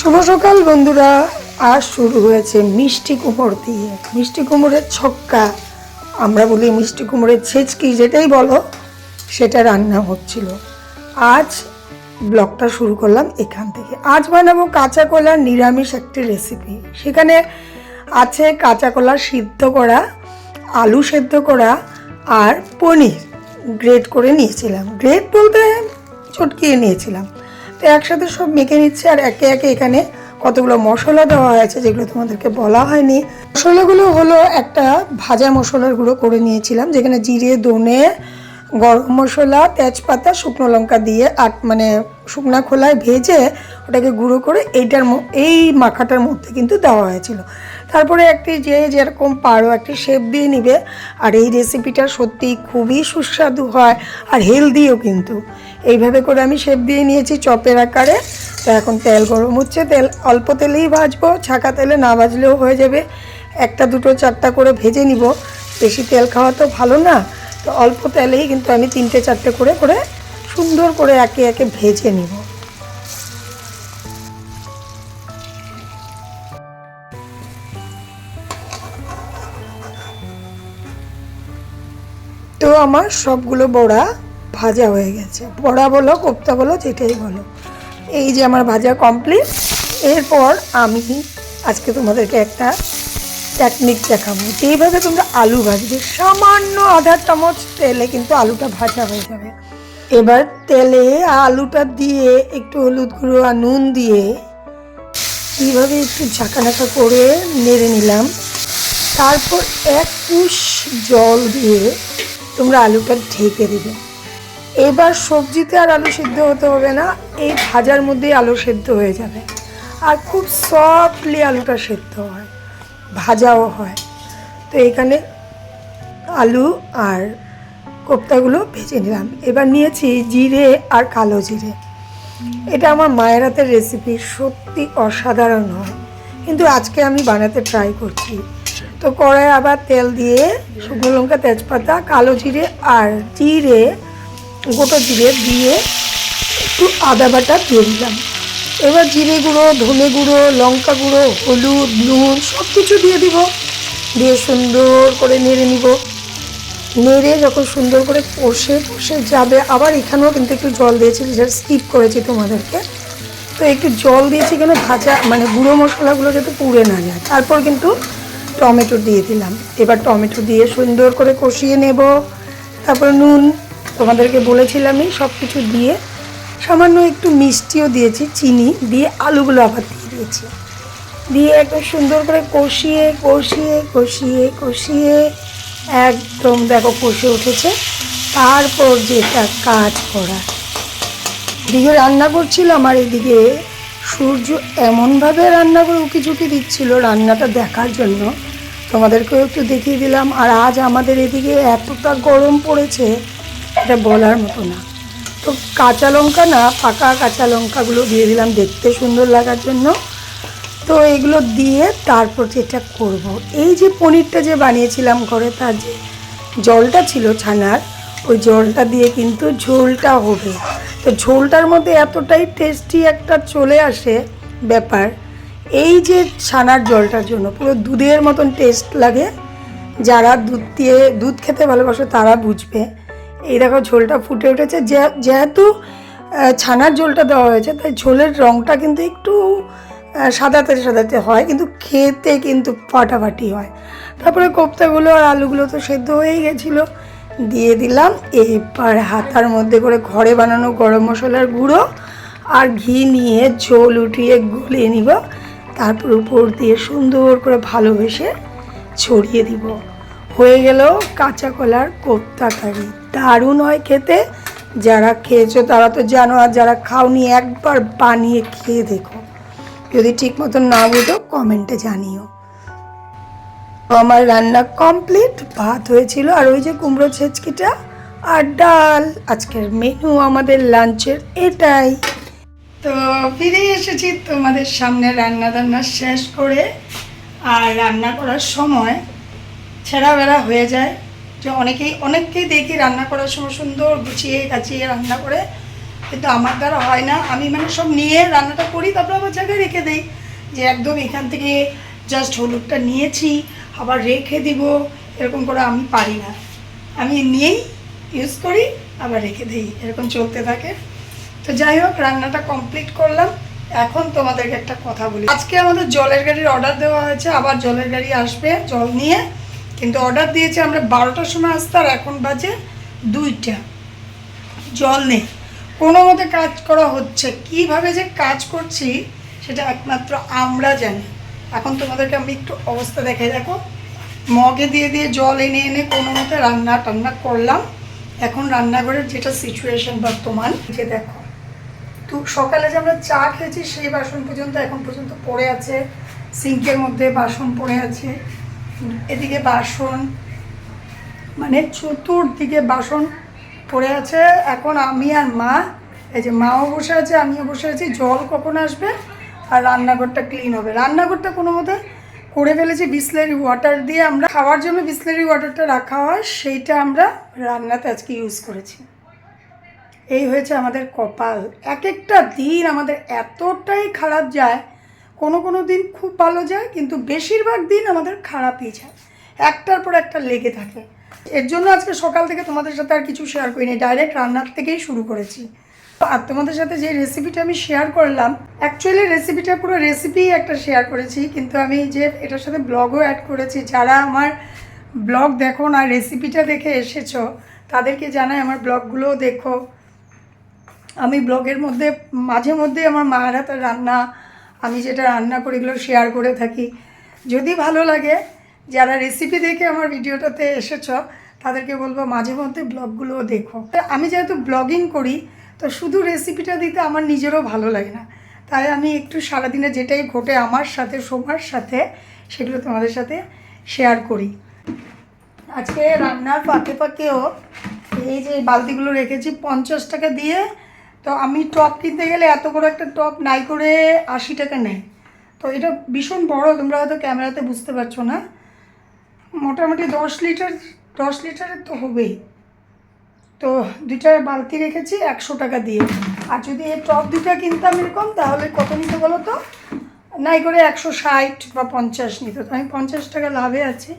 শুভ সকাল বন্ধুরা। আজ শুরু হয়েছে মিষ্টি কুমড় দিয়ে। মিষ্টি কুমড়ের ছক্কা। আমরা বলি মিষ্টি কুমড়ের ছেচকি, যেটাই বলো, সেটা রান্না হচ্ছিল। আজ ব্লগটা শুরু করলাম এখান থেকে। আজ বানাবো কাঁচা কলার নিরামিষ একটি রেসিপি সেখানে আছে কাঁচা কলা সিদ্ধ করা, আলু সেদ্ধ করা আর পনির। গ্রেট করে নিয়েছিলাম। গ্রেট বলতে চটকিয়ে নিয়েছিলাম। তো একসাথে সব মেখে নিচ্ছে আর একে একে এখানে কতগুলো মশলা দেওয়া হয়েছে যেগুলো তোমাদেরকে বলা হয়নি। মশলাগুলো হলো একটা ভাজা মশলার গুঁড়ো করে নিয়েছিলাম, যেখানে জিরে, ধনে গরম মশলা, তেজপাতা, শুকনো লঙ্কা দিয়ে আট মানে শুকনা খোলায় ভেজে ওটাকে গুঁড়ো করে এইটার এই মাখাটার মধ্যে কিন্তু দেওয়া হয়েছিল। তারপরে একটি যে যেরকম পারো একটি শেপ দিয়ে নিবে, আর এই রেসিপিটা সত্যি খুবই সুস্বাদু হয় আর হেলদিও কিন্তু। এইভাবে করে আমি শেপ দিয়ে নিয়েছি চপের আকারে। তো এখন তেল গরম হচ্ছে, তেল, অল্প তেলেই ভাজবো, ছাকা তেলে না ভাজলেও হয়ে যাবে। একটা দুটো চারটা করে ভেজে নিব। বেশি তেল খাওয়া তো ভালো না। তো অল্প তেলেই কিন্তু আমি তিনটে, চারটে করে করে সুন্দর করে একে একে ভেজে নিব। তো আমার সবগুলো বড়া ভাজা হয়ে গেছে। বড়া বলো, কোপ্তা বলো, যেটাই বলো। এই যে আমার ভাজা কমপ্লিট এরপর আমি আজকে তোমাদেরকে একটা টেকনিক দেখাবো। যেইভাবে তোমরা আলু ভাজবে। সামান্য আধা চামচ তেলে কিন্তু আলুটা ভাজা হয়ে যাবে। এবার তেলে আলুটা দিয়ে একটু হলুদ গুঁড়ো আর নুন দিয়ে এইভাবে একটু ঝাঁকানাকা করে নেড়ে নিলাম। তারপর এক কুশ জল দিয়ে তোমরা আলুটা ঢেকে দেবে। এবার সবজিতে আর আলু সিদ্ধ হতে হবে না, এই ভাজার মধ্যেই আলু সেদ্ধ হয়ে যাবে। আর খুব সফটলি আলুটা সেদ্ধ হয়। ভাজাও হয়। তো এখানে আলু আর কোপ্তাগুলো ভেজে নিলাম। এবার নিয়েছি জিরে আর কালো জিরে। এটা আমার মায়ের হাতের রেসিপি সত্যি অসাধারণ হয়। কিন্তু আজকে আমি বানাতে ট্রাই করছি। তো কড়াই আবার তেল দিয়ে শুকনো লঙ্কা, তেজপাতা, কালো জিরে আর জিরে, গোটা জিরে দিয়ে একটু আদা বাটা দিয়ে দিলাম। এবার জিরে গুঁড়ো, ধনে গুঁড়ো, লঙ্কা গুঁড়ো, হলুদ, নুন সব কিছু দিয়ে দিব। দিয়ে সুন্দর করে নেড়ে নিব। নেড়ে যখন সুন্দর করে কষে কষে যাবে, আবার এখানেও কিন্তু একটু জল দিয়েছি, যেটা স্কিপ করেছি তোমাদেরকে। তো একটু জল দিয়েছি কেন ভাজা মানে গুঁড়ো মশলাগুলো যাতে পুড়ে না যায়। তারপর কিন্তু টমেটো দিয়ে দিলাম। এবার টমেটো দিয়ে সুন্দর করে কষিয়ে নেব। তারপর নুন তোমাদেরকে বলেছিলামই সব কিছু দিয়ে সামান্য একটু মিষ্টিও দিয়েছি, চিনি দিয়ে আলুগুলো আবার দিয়ে দিয়েছি। দিয়ে একদম সুন্দর করে কষিয়ে কষিয়ে কষিয়ে কষিয়ে একদম দেখো কষে উঠেছে। তারপর যেটা কাজ করা। এদিকে রান্না করছিলাম আর এদিকে সূর্য এমনভাবে রান্না করে উকি ঝুঁকি দিচ্ছিল রান্নাটা দেখার জন্য। তোমাদেরকেও একটু দেখিয়ে দিলাম। আর আজ আমাদের এদিকে এতটা গরম পড়েছে, এটা বলার মতো না। তো কাঁচা লঙ্কা না, পাকা কাঁচা লঙ্কাগুলো দিয়ে দিলাম দেখতে সুন্দর লাগার জন্য। তো এগুলো দিয়ে তারপর যেটা করব। এই যে পনিরটা যে বানিয়েছিলাম ঘরে, তার যে জলটা ছিল ছানার, ওই জলটা দিয়ে কিন্তু ঝোলটা হবে। তো ঝোলটার মধ্যে এতটাই টেস্টি একটা চলে আসে ব্যাপার, এই যে ছানার জলটার জন্য, পুরো দুধের মতন টেস্ট লাগে। যারা দুধ দিয়ে, দুধ খেতে ভালোবাসে তারা বুঝবে। এই দেখো ঝোলটা ফুটে উঠেছে। যেহেতু ছানার ঝোলটা দেওয়া হয়েছে, তাই ঝোলের রঙটা কিন্তু একটু সাদাতে সাদাতে হয়, কিন্তু খেতে কিন্তু ফাটাফাটি হয়। তারপরে কোপ্তাগুলো আর আলুগুলো তো সেদ্ধ হয়েই গেছিল। দিয়ে দিলাম। এবার হাতার মধ্যে করে ঘরে বানানো গরম মশলার গুঁড়ো আর ঘি নিয়ে ঝোল উঠিয়ে গলিয়ে নিব। তারপর উপর দিয়ে সুন্দর করে ভালোবেসে ছড়িয়ে দিব। হয়ে গেল কাঁচা কলার কোপ্তা কারি। দারুণ হয় খেতে। যারা খেয়েছো তারা তো জানো, আর যারা খাওনি একবার বানিয়ে খেয়ে দেখো। যদি ঠিক মতন না বুঝো, কমেন্টে জানিও। আমার রান্না কমপ্লিট, ভাত হয়েছিল, আর ওই যে কুমড়ো ছেচকিটা আর ডাল। আজকের মেনু আমাদের লাঞ্চের এটাই। তো ফিরে এসেছি তোমাদের সামনে রান্না টান্না শেষ করে, আর রান্না করার সময় ছেঁড়া বেড়া হয়ে যায়। যে অনেকেই, অনেককেই দেখি রান্না করার সময় সুন্দর গুছিয়ে গাছিয়ে রান্না করে, কিন্তু আমার দ্বারা হয় না। আমি মানে সব নিয়ে রান্নাটা করি, তারপর আবার জায়গায় রেখে দিই যে একদম এখান থেকে জাস্ট হলুদটা নিয়েছি, আবার রেখে দিব, এরকম করে আমি পারি না। আমি নিয়েই ইউজ করি, আবার রেখে দিই, এরকম চলতে থাকে। তো যাই হোক, রান্নাটা কমপ্লিট করলাম। এখন তোমাদেরকে একটা কথা বলি। আজকে আমাদের জলের গাড়ির অর্ডার দেওয়া হয়েছে, আবার জলের গাড়ি আসবে, জল নিয়ে। কিন্তু অর্ডার দিয়েছে আমরা বারোটার সময় আসতে, আর এখন বাজে দুইটা। জল নেই। কোনো মতে কাজ করা হচ্ছে। কীভাবে যে কাজ করছি, সেটা একমাত্র আমরা জানি। এখন তোমাদেরকে আমি একটু অবস্থা দেখাই। দেখো, মগে দিয়ে দিয়ে জল এনে এনে কোনো মতে রান্না টান্না করলাম। এখন রান্নাঘরের যেটা সিচুয়েশন বর্তমান যে দেখো। তো সকালে যে আমরা চা খেয়েছি, সেই বাসন পর্যন্ত, এখন পর্যন্ত পড়ে আছে। সিঙ্কের মধ্যে বাসন পড়ে আছে। এদিকে বাসন মানে চতুর্দিকে বাসন পড়ে আছে। এখন আমি আর মা, এই যে মাও বসে আছে, আমিও বসে আছি। জল কখন আসবে? আর রান্নাঘরটা ক্লিন হবে। রান্নাঘরটা কোনো মতে করে ফেলেছি বিসলারি ওয়াটার দিয়ে। আমরা খাওয়ার জন্য বিসলারি ওয়াটারটা রাখা হয়, সেইটা আমরা রান্নাতে আজকে ইউজ করেছি। এই হয়েছে আমাদের কপাল। এক একটা দিন আমাদের এতটাই খারাপ যায় কোনো কোনো দিন খুব ভালো যায়, কিন্তু বেশিরভাগ দিন আমাদের খারাপই যায়। একটার পর একটা লেগে থাকে। এর জন্য আজকে সকাল থেকে তোমাদের সাথে আর কিছু শেয়ার করিনি ডাইরেক্ট রান্নার থেকেই শুরু করেছি। আর তোমাদের সাথে যে রেসিপিটা আমি শেয়ার করলাম অ্যাকচুয়ালি রেসিপিটা পুরো রেসিপি একটা শেয়ার করেছি, কিন্তু আমি যে এটার সাথে ব্লগও অ্যাড করেছি। যারা আমার ব্লগ দেখো না রেসিপিটা দেখে এসেছ, তাদেরকে জানাই আমার ব্লগগুলোও দেখো। আমি ব্লগের মধ্যে, মাঝে মধ্যে আমার মায়ের হাতের রান্না আমি যেটা রান্না করি এগুলো শেয়ার করে থাকি। যদি ভালো লাগে, যারা রেসিপি দেখে আমার ভিডিওটাতে এসেছ, তাদেরকে বলব মাঝে মধ্যে ব্লগগুলোও দেখো। আমি যেহেতু ব্লগিং করি, তো শুধু রেসিপিটা দিতে আমার নিজেরও ভালো লাগে না। তাই আমি একটু সারাদিনে যেটাই ঘটে আমার সাথে, সবার সাথে, সেগুলো তোমাদের সাথে শেয়ার করি। আজকে রান্নার ফাঁকে ফাঁকেও এই যে বালতিগুলো রেখেছি, পঞ্চাশ টাকা দিয়ে তো আমি টপ কিনতে গেলে এত বড় একটা টপ নাই করে আশি টাকা নেয় তো এটা ভীষণ বড়, তোমরা হয়তো ক্যামেরাতে বুঝতে পারছ না। মোটামুটি দশ লিটার, দশ লিটারের তো হবেই। তো দুইটা বালতি রেখেছি, একশো টাকা দিয়ে। আর যদি এই টপ দুটা কিনতাম এরকম, তাহলে কত নিতে বলো তো? নাই করে একশো ষাট বা পঞ্চাশ নিত। আমি পঞ্চাশ টাকা লাভে আছি।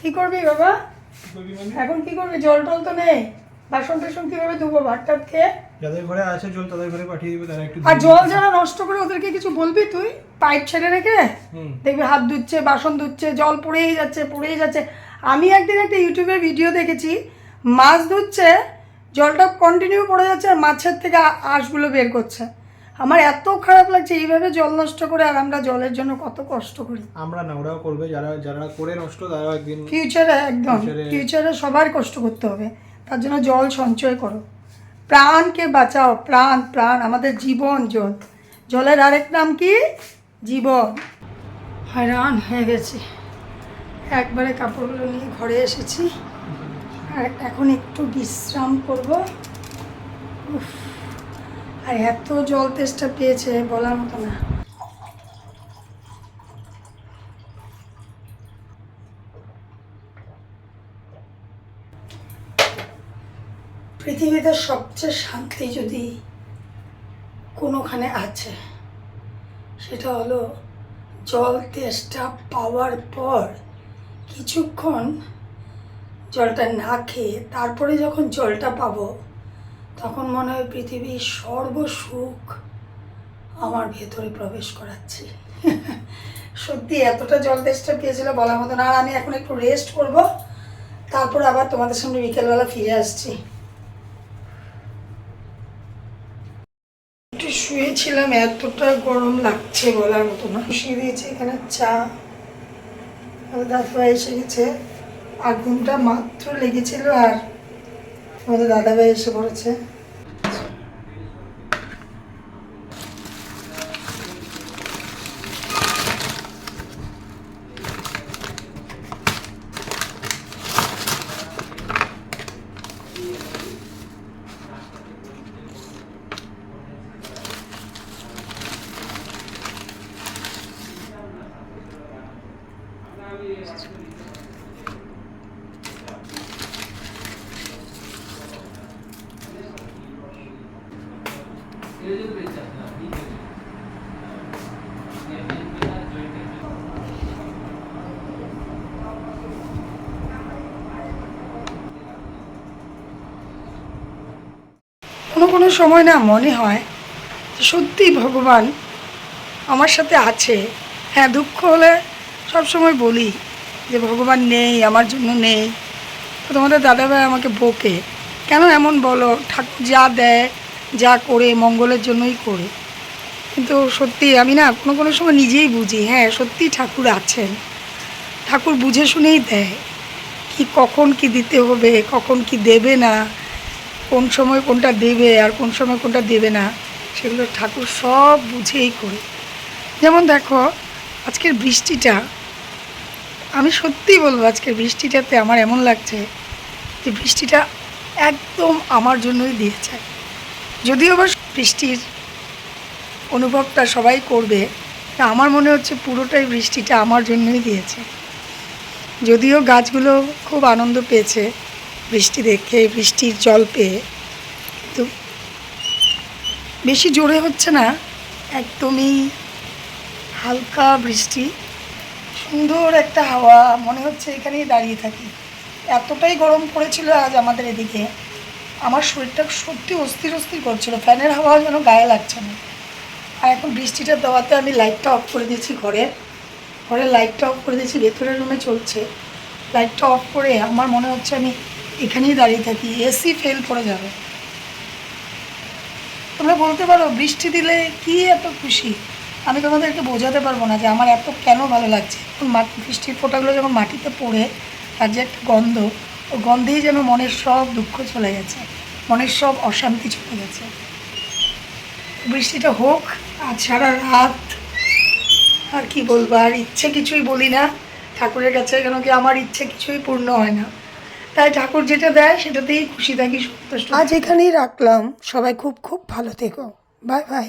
কী করবি বাবা? এখন কি করবি? জল টল তো নেই? বাসন টাসন কীভাবে ধুবো? ভাত টাত খেয়ে? যাদের ঘরে আছে জল তাদের ঘরে পাঠিয়ে দিবে তারা একটু আর জল যারা নষ্ট করে ওদেরকে কিছু বলবি তুই? পাইপ ছেড়ে রেখে? দেখবি হাত ধুচ্ছে বাসন ধুচ্ছে জল পড়েই যাচ্ছে পড়েই যাচ্ছে। আমি একদিন একটা ইউটিউবে ভিডিও দেখেছি মাছ ধুচ্ছে জলটা কন্টিনিউ পড়ে যাচ্ছে আর মাছের থেকে আঁশগুলো বের করছে। আমার এত খারাপ লাগছে এইভাবে জল নষ্ট করে আর আমরা জলের জন্য কত কষ্ট করি। আমরা না ওরাও করবে যারা যারা করে নষ্ট তারাও একদিন ফিউচারে একদম ফিউচারে সবার কষ্ট করতে হবে। তার জন্য জল সঞ্চয় করো। প্রাণকে বাঁচাও, প্রাণ প্রাণ, আমাদের জীবন, জল। জলের আরেক নাম কি? জীবন। হয়রান হয়ে গেছে। একবারে কাপড়গুলো নিয়ে ঘরে এসেছি। আর এখন একটু বিশ্রাম করব। আর এত জল তেষ্টা পেয়েছে বলার মতো না। পৃথিবীতে সবচেয়ে শান্তি যদি কোনোখানে আছে, সেটা হলো জল তেষ্টা পাওয়ার পর কিছুক্ষণ জলটা না খেয়ে তারপরে যখন জলটা পাবো, তখন মনে হয় পৃথিবীর সর্বসুখ আমার ভেতরে প্রবেশ করাচ্ছি। সত্যি, এতটা জল তেষ্টা পেয়েছিল বলার মতো না। আর আমি এখন একটু রেস্ট করব, তারপর আবার তোমাদের সামনে বিকেলবেলা ফিরে আসছি একটু শুয়েছিলাম, এতটা গরম লাগছে বলার মতো না। শুয়ে দিয়েছি এখানে চা। দাদাভাই এসে গেছে। আগুনটা মাত্র লেগেছিল আর আমাদের দাদাভাই এসে পড়েছে। কোনো সময় না মনে হয় সত্যি ভগবান আমার সাথে আছে। হ্যাঁ দুঃখ হলে সব সময় বলি যে ভগবান নেই, আমার জন্য নেই। তো তোমাদের দাদাভাই আমাকে বকে, কেন এমন বলো? ঠাকুর যা দেয়, যা করে, মঙ্গলের জন্যই করে। কিন্তু সত্যি আমি না কোনো কোনো সময় নিজেই বুঝি হ্যাঁ সত্যি ঠাকুর আছেন। ঠাকুর বুঝে শুনেই দেয়, কি কখন কি দিতে হবে, কখন কি দেবে না। কোন সময় কোনটা দেবে আর কোন সময় কোনটা দেবে না, সেগুলো ঠাকুর সব বুঝেই করে। যেমন দেখো, আজকের বৃষ্টিটা, আমি সত্যিই বলব আজকের বৃষ্টিটাতে আমার এমন লাগছে যে বৃষ্টিটা একদম আমার জন্যই দিয়েছে। যদিও বা বৃষ্টির অনুভবটা সবাই করবে, তা আমার মনে হচ্ছে পুরোটাই বৃষ্টিটা আমার জন্যই দিয়েছে। যদিও গাছগুলো খুব আনন্দ পেয়েছে বৃষ্টি দেখে, বৃষ্টির জল পেয়ে। কিন্তু বেশি জোরে হচ্ছে না, একদমই হালকা বৃষ্টি। সুন্দর একটা হাওয়া, মনে হচ্ছে এখানেই দাঁড়িয়ে থাকি। এতটাই গরম পড়েছিল আজ আমাদের এদিকে। আমার শরীরটা সত্যি অস্থির অস্থির করছিল, ফ্যানের হাওয়া যেন গায়ে লাগছে না। আর এখন বৃষ্টিটা দেওয়াতে আমি লাইটটা অফ করে দিয়েছি ঘরের। ঘরের লাইটটা অফ করে দিয়েছি, ভেতরের রুমে চলছে। লাইটটা অফ করে আমার মনে হচ্ছে আমি এখানেই দাঁড়িয়ে থাকি এসি ফেল করে যাবে। তোমরা বলতে পারো, বৃষ্টি দিলে কি এত খুশি? আমি তোমাদেরকে বোঝাতে পারব না যে আমার এত কেন ভালো লাগছে। মাটি বৃষ্টির ফোঁটাগুলো যখন মাটিতে পড়ে, তার যে একটা গন্ধ, ও গন্ধেই যেন মনের সব দুঃখ চলে গেছে। মনের সব অশান্তি চলে গেছে। বৃষ্টিটা হোক, আজ সারা রাত আর কি বলব, আর ইচ্ছে কিছুই বলি না। ঠাকুরের কাছে কেন কি আমার ইচ্ছে কিছুই পূর্ণ হয় না। তাই ঠাকুর যেটা দেয় সেটাতেই খুশি থাকি, সন্তুষ্ট আজ এখানেই রাখলাম। সবাই খুব খুব ভালো থেকো। Bye bye.